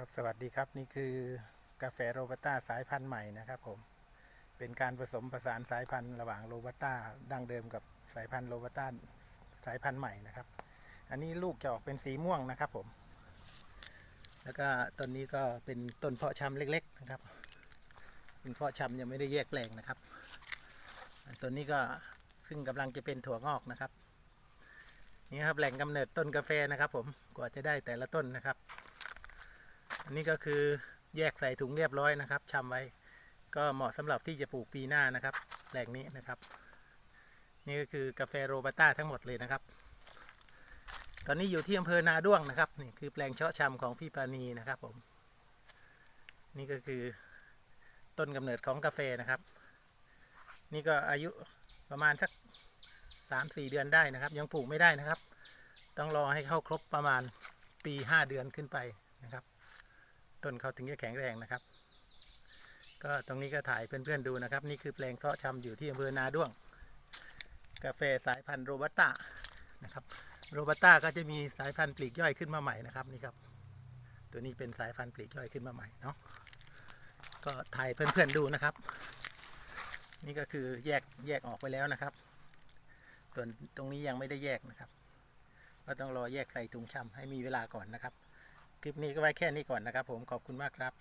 ครับสวัสดีครับนี่คือกาแฟโรบัสต้าสายพันธุ์ใหม่นะครับผมเป็นการผสมผสานสายพันธุ์ระหว่างโรบัสต้าดั้งเดิมกับสายพันธุ์โรบัสต้าสายพันธุ์ใหม่นะครับ อันนี้ลูกจะออกเป็นสีม่วงนะครับผม แล้วก็ต้นนี้ก็เป็นต้นเพาะชำเล็ก ๆนะครับเป็นเพาะชำยังไม่ได้แยกแปลงนะครับต้นนี้ก็ซึ่งกำลังจะเป็นถั่วงอกนะครับนี่ครับแหล่งกำเนิดต้นกาแฟนะครับ ผมกว่าจะได้แต่ละต้นนะครับ อันนี้ก็คือแยกใส่ถุงเรียบร้อยนะครับชำไว้ ก็เหมาะสำหรับที่จะปลูกปีหน้านะครับแหล่งนี้นะครับ นี่ก็คือกาแฟโรบัต้าทั้งหมดเลยนะครับ ตอนนี้อยู่ที่อำเภอนาด้วงนะครับนี่คือแปลงเชาะชำของพี่ปานีนะครับผม นี่ก็คือต้นกำเนิดของกาแฟนะครับ นี่ก็อายุประมาณสักสามสี่เดือนได้นะครับ ยังปลูกไม่ได้นะครับ ต้องรอให้เข้าครบประมาณปีห้าเดือนขึ้นไปนะครับ ต้นเขาถึงจะแข็งแรงนะครับ ก็ตรงนี้ก็ถ่ายเพื่อนๆดูนะครับ นี่คือแปลงเพาะชำอยู่ที่อำเภอนาด้วง กาแฟสายพันธุ์โรบัสต้านะครับโรบัสต้าก็จะมีสายพันธุ์ปลีกย่อยขึ้นมาใหม่นะครับนี่ครับ ตัวนี้เป็นสายพันธุ์ปลีกย่อยขึ้นมาใหม่เนาะก็ถ่ายเพื่อนๆดูนะครับ นี่ก็คือแยกแยกออกไปแล้วนะครับ ส่วนตรงนี้ยังไม่ได้แยกนะครับ ก็ต้องรอแยกใส่ถุงชำให้มีเวลาก่อนนะครับ ลิปนี้ก็ไว้แค่นี้ก่อนนะครับผมขอบคุณมากครับ